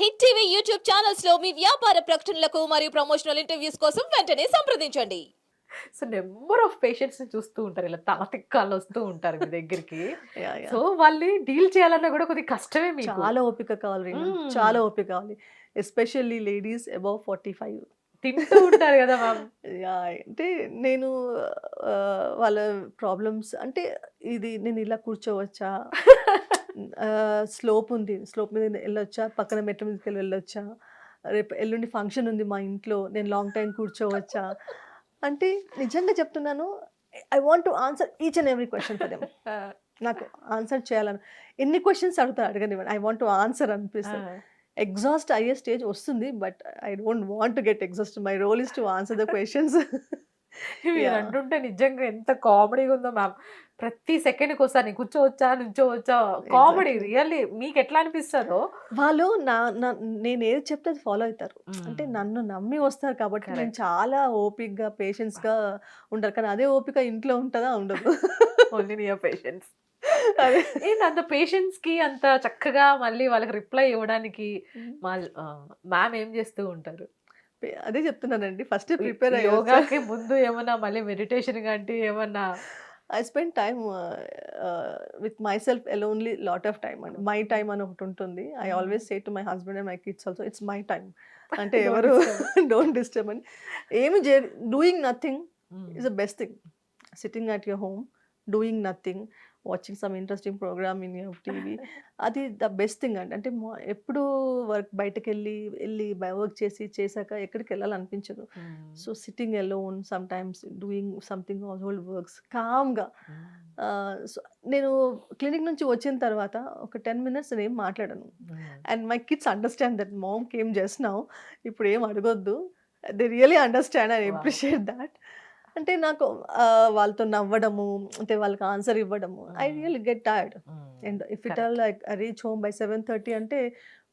Hit TV YouTube ఛానల్స్లో మీ వ్యాపార ప్రకటనలకు మరియు ప్రమోషనల్ ఇంటర్వ్యూస్ కోసం వెంటనే సంప్రదించండి. సో నెంబర్ ఆఫ్ పేషెంట్స్ని చూస్తూ ఉంటారు. ఇలా తల తిక్కాలు వస్తూ ఉంటారు మీ దగ్గరికి. సో వాళ్ళని డీల్ చేయాలన్నా కూడా కొద్దిగా కష్టమే మీకు. చాలా ఓపిక కావాలి. చాలా ఓపిక కావాలి. Especially ladies above forty five. తింటూ ఉంటారు కదా మ్యామ్. అంటే నేను వాళ్ళ ప్రాబ్లమ్స్ అంటే ఇది నేను ఇలా కూర్చోవచ్చా? స్లోప్ ఉంది. స్లోప్ మీద వెళ్ళొచ్చా? పక్కన మెట్ల మీదకి వెళ్ళి వెళ్ళొచ్చా? రేపు ఎల్లుండి ఫంక్షన్ ఉంది మా ఇంట్లో. నేను లాంగ్ టైం కూర్చోవచ్చా? అంటే నిజంగా చెప్తున్నాను I want to answer each and every question for them. నాకు ఆన్సర్ చేయాలని. ఎన్ని క్వశ్చన్స్ అడుగుతారు? అడగనివ్వండి ఐ వాంట్ టు ఆన్సర్ అనిపిస్తుంది. ఎగ్జాస్ట్ అయ్యే స్టేజ్ వస్తుంది but I don't want to get exhaust. My role is to answer the questions. మీరు. అంటుంటే నిజంగా ఎంత కామెడీగా ఉందో మ్యామ్. ప్రతి సెకండ్ వస్తాను కూర్చోవచ్చా నుంచోవచ్చా? కామెడీ రియల్లీ మీకు ఎట్లా అనిపిస్తుందో వాళ్ళు నా నేను ఏది చెప్తే అది ఫాలో అవుతారు. అంటే. నన్ను నమ్మి వస్తారు కాబట్టి నేను. చాలా ఓపిక్గా పేషెన్స్గా ఉంటారు కానీ అదే ఓపిక ఇంట్లో ఉంటుందా ఉండదు. ఓన్లీ ఏంటి అంత పేషెంట్స్కి అంత చక్కగా మళ్ళీ వాళ్ళకి రిప్లై ఇవ్వడానికి మా మ్యామ్ ఏం చేస్తూ ఉంటారు? అదే చెప్తున్నానండి. ఫస్ట్ ప్రిపేర్ యోగాకి ముందు ఏమన్నా మళ్ళీ మెడిటేషన్ కంటే ఏమన్నా I spend time with myself alonely lot of time అండి. మై టైమ్ అని ఒకటి ఉంటుంది. I. Always say to my husband and my kids also it's my time అంటే ఎవరు. డోంట్ డిస్టర్బ్ అని ఏమి చే doing nothing is the best thing sitting at your home doing nothing watching some interesting programme in your TV అది the best thing అండి. అంటే ఎప్పుడు work బయటకు వెళ్ళి వెళ్ళి వర్క్ చేసి చేశాక ఎక్కడికి వెళ్ళాలనిపించదు. So sitting alone sometimes doing something household works కామ్గా సో నేను క్లినిక్ నుంచి వచ్చిన తర్వాత ఒక టెన్ మినిట్స్ నేను ఏం మాట్లాడను and my kids understand that mom came just now ఇప్పుడు ఏం అడగొద్దు. They really understand and Wow. Appreciate that అంటే నాకు వాళ్ళతో నవ్వడము అంటే వాళ్ళకి ఆన్సర్ ఇవ్వడము. I. Real get tired and if it all like reach home by seven thirty అంటే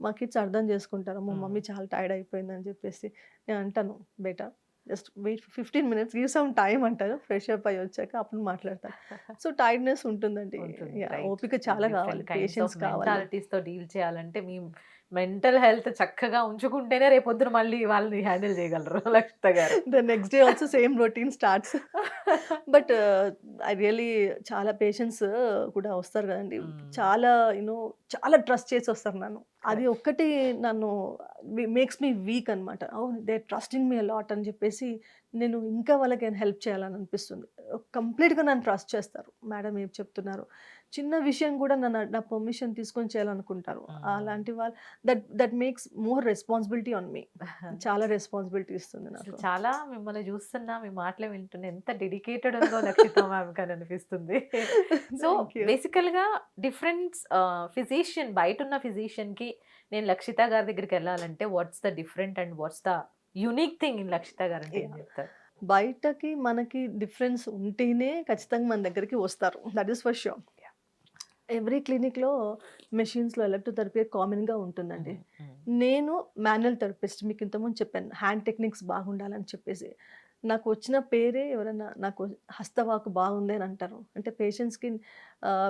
మా కిడ్స్ అర్థం చేసుకుంటారు. మా. మమ్మీ చాలా టైర్డ్ అయిపోయిందని చెప్పేసి నేను అంటాను బేటా just wait fifteen minutes give some time అంటారు. ఫ్రెష్ అప్ అయ్యి వచ్చాక అప్పుడు మాట్లాడతాను. సో టైర్డ్నెస్ ఉంటుందండి. ఓపిక చాలా కావాలి. పేషెన్స్ కావాలి. డీల్ చేయాలంటే మీ మెంటల్ హెల్త్ చక్కగా ఉంచుకుంటేనే రేపొద్దున మళ్ళీ వాళ్ళని హ్యాండిల్ చేయగలరు లక్షిత గారు. The next day also same routine starts but I really చాలా పేషెంట్స్ కూడా వస్తారు కదండి. Mm. చాలా యూనో చాలా ట్రస్ట్ చేసి వస్తారు నన్ను. అది ఒక్కటి నన్ను మేక్స్ మీ వీక్ అనమాట అవును దే ట్రస్టింగ్ మీ లాట్ అని చెప్పేసి నేను ఇంకా వాళ్ళకి హెల్ప్ చేయాలని అనిపిస్తుంది. కంప్లీట్గా నన్ను ట్రస్ట్ చేస్తారు. మేడం ఏం చెప్తున్నారు? చిన్న విషయం కూడా నన్ను నా పర్మిషన్ తీసుకొని చేయాలనుకుంటారు. అలాంటి వాళ్ళు that that makes more responsibility on me చాలా రెస్పాన్సిబిలిటీ ఇస్తుంది నాకు. చాలా మిమ్మల్ని చూస్తున్నా మీ మాటలు వింటున్నా ఎంత డెడికేటెడ్ ఉందో లక్షిత మ్యామ్ అనిపిస్తుంది. So Thank you. బేసికల్గా డిఫరెంట్ ఫిజిషియన్ బయట ఉన్న ఫిజిషియన్కి నేను లక్షిత గారి దగ్గరికి వెళ్ళాలంటే what's the different and what's the unique thing in Lakshita గారు అంటే. చెప్తారు? బయటకి మనకి డిఫరెన్స్ ఉంటేనే ఖచ్చితంగా మన దగ్గరికి వస్తారు. That is for sure every క్లినిక్లో మెషిన్స్లో ఎలక్ట్రోథెరపీ కామన్గా ఉంటుందండి. నేను మాన్యువల్ థెరపిస్ట్ మీకు ఇంతకుముందు చెప్పాను. హ్యాండ్ టెక్నిక్స్ బాగుండాలని చెప్పేసి. నాకు వచ్చిన పేరే ఎవరైనా నాకు హస్తవాకు బాగుంది అని అంటారు. అంటే పేషెంట్స్కి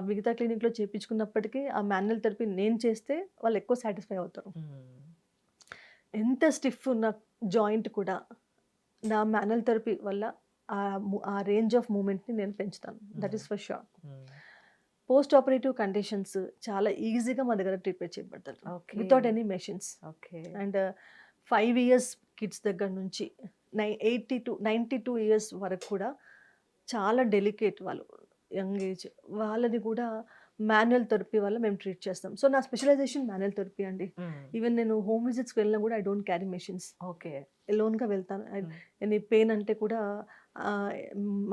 మిగతా క్లినిక్లో చేయించుకున్నప్పటికీ ఆ మాన్యువల్ థెరపీ నేను చేస్తే వాళ్ళు ఎక్కువ సాటిస్ఫై అవుతారు. ఎంత స్టిఫ్ ఉన్న జాయింట్ కూడా నా మాన్యువల్ థెరపీ వల్ల ఆ రేంజ్ ఆఫ్ మూమెంట్ని నేను పెంచుతాను. That is for sure post operative conditions చాలా ఈజీగా మా దగ్గర ట్రీట్మెంట్ చేయబడతారు. Without any machines. Okay. And five years kids దగ్గర నుంచి నై eighty two ninety two years వరకు కూడా చాలా డెలికేట్ వాళ్ళు యంగ్ ఏజ్ వాళ్ళని కూడా మాన్యువల్ థెరపీ వల్ల మేము ట్రీట్ చేస్తాం. సో నా స్పెషలైజేషన్ మాన్యువల్ థెరపీ అండి. ఈవెన్ నేను హోమ్ విజిట్స్కి వెళ్ళినా కూడా I don't carry machines. Okay. ఎలోన్గా వెళ్తాను. ఎనీ పెయిన్ అంటే కూడా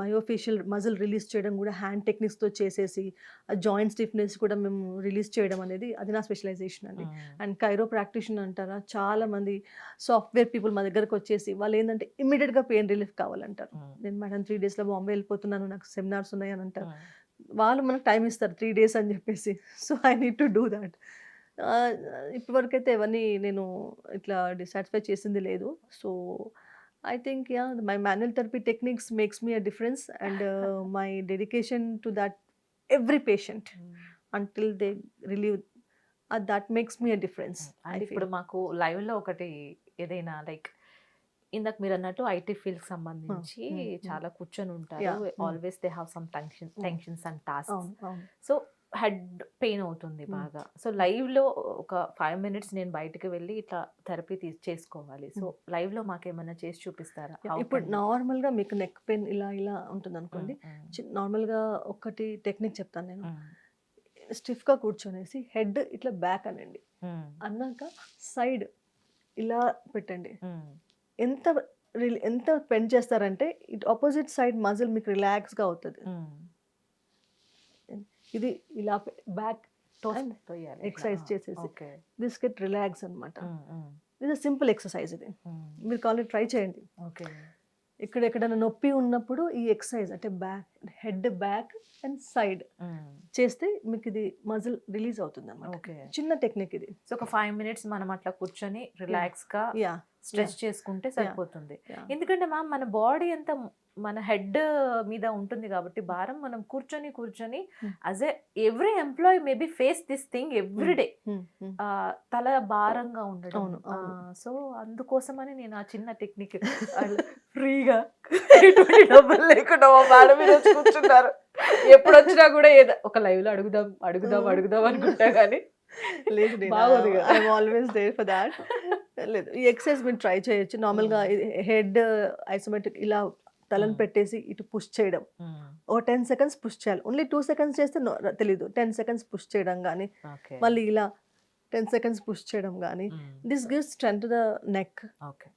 మయోఫేషియల్ మజిల్ రిలీజ్ చేయడం కూడా హ్యాండ్ టెక్నిక్స్తో చేసేసి ఆ జాయింట్ స్టిఫ్నెస్ కూడా మేము రిలీజ్ చేయడం అనేది అది నా స్పెషలైజేషన్ అండి. అండ్ కైరో ప్రాక్టీషన్ అంటారా చాలా మంది సాఫ్ట్వేర్ పీపుల్ మా దగ్గరకు వచ్చేసి వాళ్ళు ఏంటంటే ఇమ్మీడియట్గా పెయిన్ రిలీఫ్ కావాలంటారు. నేను మేడం త్రీ డేస్లో బాంబే వెళ్ళిపోతున్నాను నాకు సెమినార్స్ ఉన్నాయి అని అంటారు వాళ్ళు మనకు టైం ఇస్తారు త్రీ డేస్ అని చెప్పేసి. So I need to do that ఇప్పటివరకు అయితే ఎవరిని నేను ఇట్లా డిసాటిస్ఫై చేసింది లేదు. So I think yeah my manual therapy techniques makes me a difference and my dedication to that every patient until they relieve that makes me a difference and ఇప్పుడు మాకు లైవ్లో ఒకటి ఏదైనా లైక్ ఇందాక మీరు అన్నట్టు ఐటీ ఫీల్డ్ సంబంధించి Hmm, hmm. చాలా కూర్చొని ఉంటారు. Yeah, hmm. Always they have some tension Hmm. Tensions and task అవును అవును. సో హెడ్ పెయిన్ అవుతుంది. బాగా. సో లైవ్లో ఒక ఫైవ్ మినిట్స్ నేను బయటకు వెళ్ళి ఇట్లా థెరపీ చేసుకోవాలి. సో లైవ్లో మాకేమైనా చేసి చూపిస్తారా? ఇప్పుడు can we- నార్మల్గా మీకు నెక్ పెయిన్ ఇలా ఇలా ఉంటుంది అనుకోండి Mm, mm, చి- నార్మల్గా ఒకటి టెక్నిక్ చెప్తాను నేను. mm, స్టిఫ్గా కూర్చొనేసి హెడ్ ఇట్లా బ్యాక్ అనండి. అన్నాక సైడ్ ఇలా పెట్టండి. ఎంత ఎంత బెండ్ చేస్తారంటే ఇట్ ఆపోజిట్ సైడ్ మజిల్ మీకు రిలాక్స్గా అవుతుంది. ఇది ఇలా బ్యాక్ Ah, చేసేసి. దిస్ గెట్ రిలాక్స్ అనమాట ఇది సింపుల్ ఎక్సర్సైజ్ ఇది. మీరు కావాలి ట్రై చేయండి. ఇక్కడ ఎక్కడైనా నొప్పి ఉన్నప్పుడు ఈ ఎక్సర్సైజ్ అంటే back head back and side. చేస్తే మీకు ఇది మజిల్ రిలీజ్ అవుతుంది అనమాట. చిన్న టెక్నిక్ ఇది సో ఒక ఫైవ్ మినిట్స్ మనం అట్లా కూర్చొని రిలాక్స్గా స్ట్రెచ్ చేసుకుంటే సరిపోతుంది. ఎందుకంటే మ్యామ్ మన బాడీ అంతా మన హెడ్ మీద ఉంటుంది కాబట్టి భారం మనం కూర్చొని కూర్చొని. As a every employee maybe face this thing every day తల భారంగా ఉండడం. సో అందుకోసమని నేను ఆ చిన్న టెక్నిక్ ఫ్రీగా డబ్బులు లేకుండా మేడం మీద కూర్చున్నారు. ఎప్పుడు వచ్చినా కూడా ఏదో ఒక లైవ్లో అడుగుదాం అడుగుదాం అడుగుదాం అనుకుంటా కానీ లేదు బాగోదు ఆల్వేస్ దేర్ ఫర్ దాట్ లేదు ఈ ఎక్సర్సైజ్ మీరు ట్రై చేయొచ్చు. నార్మల్గా హెడ్ ఐసోమెట్రిక్ ఇలా తలను. పెట్టేసి ఇటు పుష్ చేయడం. ఓ టెన్ సెకండ్స్ పుష్ చేయాలి. ఓన్లీ టూ సెకండ్స్ చేస్తే తెలీదు. టెన్ సెకండ్స్ పుష్ చేయడం కానీ మళ్ళీ ఇలా టెన్ సెకండ్స్ పుష్ చేయడం కానీ this gives strength the neck. Okay.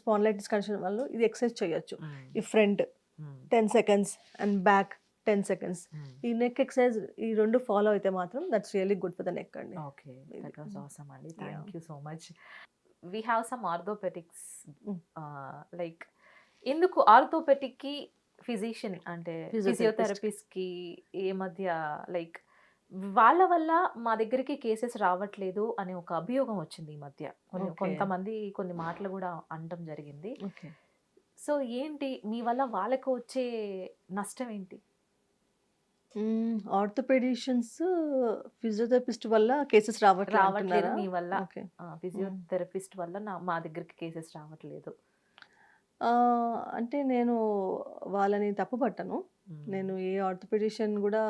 Spondylitis condition వల్ల ఇది ఎక్సర్సైజ్ చేయొచ్చు. ఈ front ten seconds and back ten seconds. ఈ నెక్ ఎక్సర్సైజ్ ఈ రెండు ఫాలో అయితే మాత్రం that's really good for the neck అండి. Okay. Maybe. That was awesome అండి. Yeah. Thank you so much we have some orthopaedics. Like ఎందుకు ఆర్థోపెటిక్కి physician అంటే Physiotherapist. ఫిజియోథెరపిస్ట్కి ఈ మధ్య లైక్ వాళ్ళ వల్ల మా దగ్గరికి కేసెస్ రావట్లేదు అనే ఒక అభియోగం వచ్చింది ఈ మధ్య. కొంతమంది కొన్ని మాటలు కూడా అనడం జరిగింది. సో ఏంటి? మీ వల్ల వాళ్ళకు వచ్చే నష్టం ఏంటి? ఆర్థోపెడిషియన్స్ ఫిజియోథెరపిస్ట్ వల్ల కేసెస్ రావట్లేదు రావట్లేదు మీ వల్ల. ఫిజియోథెరపిస్ట్ వల్ల మా దగ్గరికి కేసెస్ రావట్లేదు. అంటే నేను వాళ్ళని తప్పుపట్టను. Mm. నేను ఏ ఆర్థోపెడిషియన్ కూడా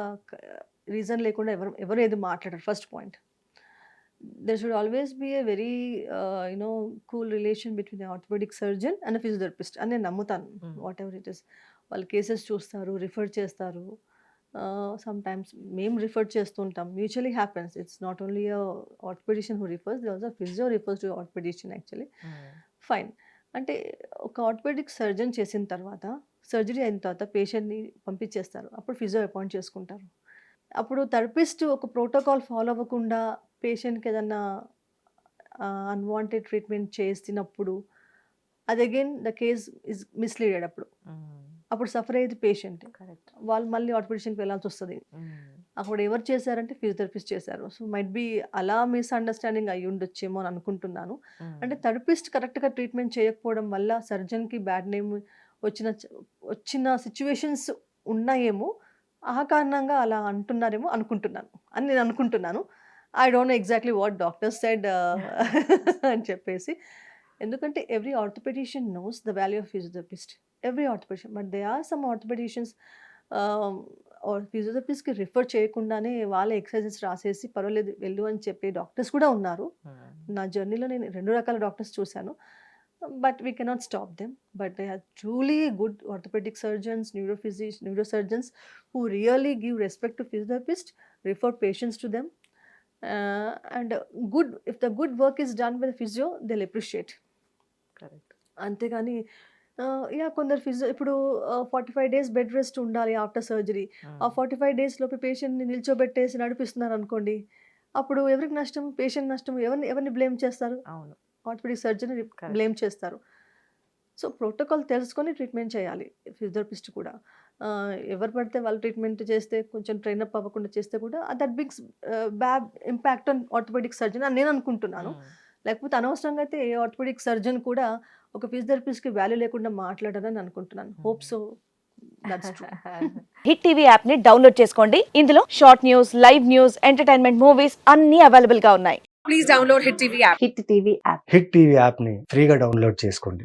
రీజన్ లేకుండా ఎవరు ఎవరు ఏది మాట్లాడరు first point. There should always be a very you know cool relation between orthopaedic surgeon and physiotherapist అని నేను నమ్ముతాను. వాట్ ఎవర్ ఇట్ ఇస్ వాళ్ళు కేసెస్ చూస్తారు రిఫర్ చేస్తారు. సమ్ టైమ్స్ మేము రిఫర్ చేస్తుంటాం. Mutually happens it's not only orthopaedician who refers the also physio refers to orthopaedician actually. Fine అంటే ఒక ఆర్థోపెడిక్ సర్జన్ చేసిన తర్వాత సర్జరీ అయిన తర్వాత పేషెంట్ని పంపించేస్తారు. అప్పుడు ఫిజియో అపాయింట్ చేసుకుంటారు. అప్పుడు థెరపిస్ట్ ఒక ప్రోటోకాల్ ఫాలో అవ్వకుండా పేషెంట్కి ఏదన్నా అన్వాంటెడ్ ట్రీట్మెంట్ చేసినప్పుడు అది again the case is misleaded అప్పుడు. అప్పుడు సఫర్ అయ్యేది పేషెంట్. కరెక్ట్. వాళ్ళు మళ్ళీ ఆర్థోపెడిషన్కి వెళ్ళాల్సి వస్తుంది. అప్పుడు ఎవరు చేశారంటే ఫిజియోథెరపిస్ట్ చేశారు. సో మైట్ బి అలా మిస్అండర్స్టాండింగ్ అయ్యి ఉండొచ్చేమో అని అనుకుంటున్నాను. అంటే థెరపిస్ట్ కరెక్ట్గా ట్రీట్మెంట్ చేయకపోవడం వల్ల సర్జన్కి బ్యాడ్ నేమ్ వచ్చిన వచ్చిన సిచ్యువేషన్స్ ఉన్నాయేమో ఆ కారణంగా అలా అంటున్నారేమో అనుకుంటున్నాను అని నేను అనుకుంటున్నాను. I don't know exactly what doctor side అని చెప్పేసి. ఎందుకంటే every orthopedician knows the value of physiotherapist every orthopedician but they are some orthopedicians ఫిజియోథెరపిస్ట్కి refer చేయకుండానే వాళ్ళ ఎక్సర్సైజెస్ రాసేసి పర్వాలేదు వెళ్ళు అని చెప్పే డాక్టర్స్ కూడా ఉన్నారు. నా జర్నీలో నేను రెండు రకాల డాక్టర్స్ చూశాను. But we cannot stop them but they are truly good orthopedic surgeons neurophysician neurosurgeons who really give respect to physiotherapist refer patients to them and good if the good work is done by the physio they'll appreciate correct అంతేగాని యా కొందరు physio ఇప్పుడు forty five days bed rest ఉండాలి after surgery ఆ. Forty five days లోపు పేషెంట్ని నిల్చోబెట్టేసి నడిపిస్తున్నారు అనుకోండి అప్పుడు ఎవరికి నష్టం? పేషెంట్ నష్టం ఎవరిని ఎవరిని బ్లేమ్ చేస్తారు? అవును. ఆర్థోపెడిక్ సర్జన్ బ్లేమ్ చేస్తారు. సో ప్రోటోకాల్ తెలుసుకొని ట్రీట్మెంట్ చేయాలి ఫిజియోథెరపిస్ట్ కూడా. ఎవరు పడితే వాళ్ళు ట్రీట్మెంట్ చేస్తే కొంచెం ట్రైన్ అప్ అవ్వకుండా చేస్తే కూడా that gives bad impact on orthopedic surgeon అని నేను అనుకుంటున్నాను. లేకపోతే అనవసరంగా అయితే ఏ ఆర్థోపెడిక్ సర్జన్ కూడా ఒక ఫిజియోథెరపిస్ట్కి వాల్యూ లేకుండా మాట్లాడారని అనుకుంటున్నాను. Hope so that's true Hit TV యాప్ని డౌన్లోడ్ చేసుకోండి. ఇందులో short news live news entertainment movies అన్ని అవైలబుల్గా ఉన్నాయి. Please download Hit TV app. Hit TV app Hit TV యాప్ని ఫ్రీగా డౌన్లోడ్ చేసుకోండి.